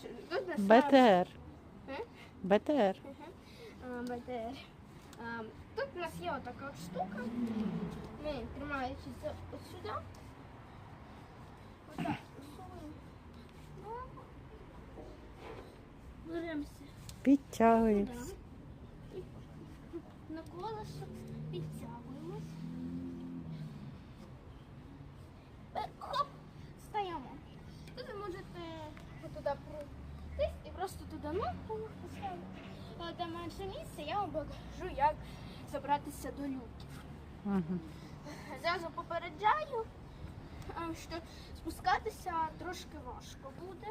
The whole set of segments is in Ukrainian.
що ж, тут нас БТР. Е? БТР. А, БТР. А, Тут у нас є отака от штука. Ми тримаючись за- от сюди. Отак ногу. Беремося. І на колесо підтягуємось. Е, Хоп! Стаємо. Тут ви можете туди пройтись і просто туди ногу поставити. Але там менше місця, я вам покажу, як забратися до люків. Угу. Зразу попереджаю, а, що спускатися трошки важко буде.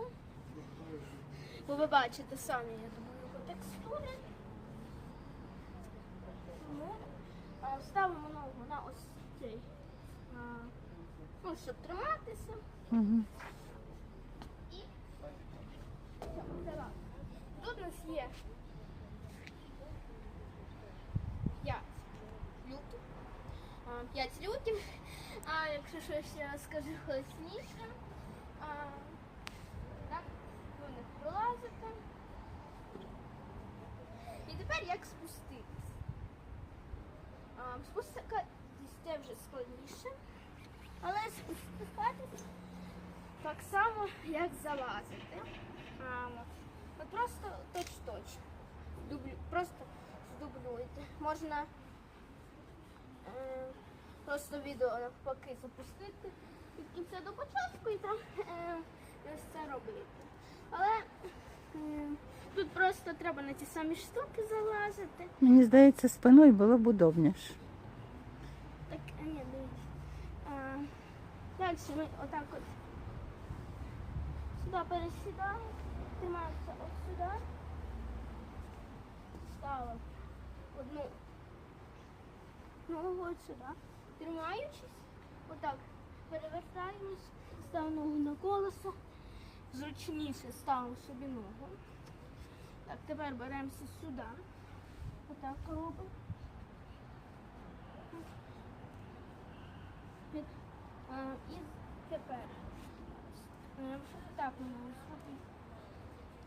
Бо ви бачите самі, я думаю, по текстурі. Тому ставимо ногу на ось цей, ну, щоб триматися. Угу. І зараз. Тут у нас є 5 люків. 5 люків. А якщо щось я скажу голосніше, а, так, ви в них пролазите. І тепер як спуститись. А, це вже складніше, але спускатись так само, як залазити. А. От просто точ-точ. Просто здублюйте. Можна е, просто відео навпаки запустити від кінця до початку і там е, ось це робити. Але е, тут просто треба на ті самі штуки залазити. Мені здається, спиною було б удобніше. Так, а ні, дивіться. Далі ми отак от сюди пересідаємо, тримаємося от сюди. Ставимо одну ногу от сюди. Тримаючись, отак перевертаємось, ставимо ногу на колесо. Зручніше ставимо собі ногу. Так, тепер беремося сюди. Отак робимо. І тепер е, так.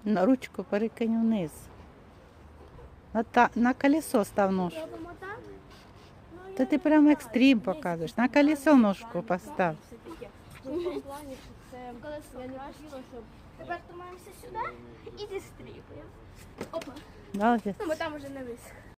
На ручку перекинь вниз. На, та, на колесо став ножку. Та ти прямо знаю. екстрім показуєш. На колесо ножку постав. Тепер тримаємося сюди і зістрібуємо. Опа. Ну, бо там уже не висох.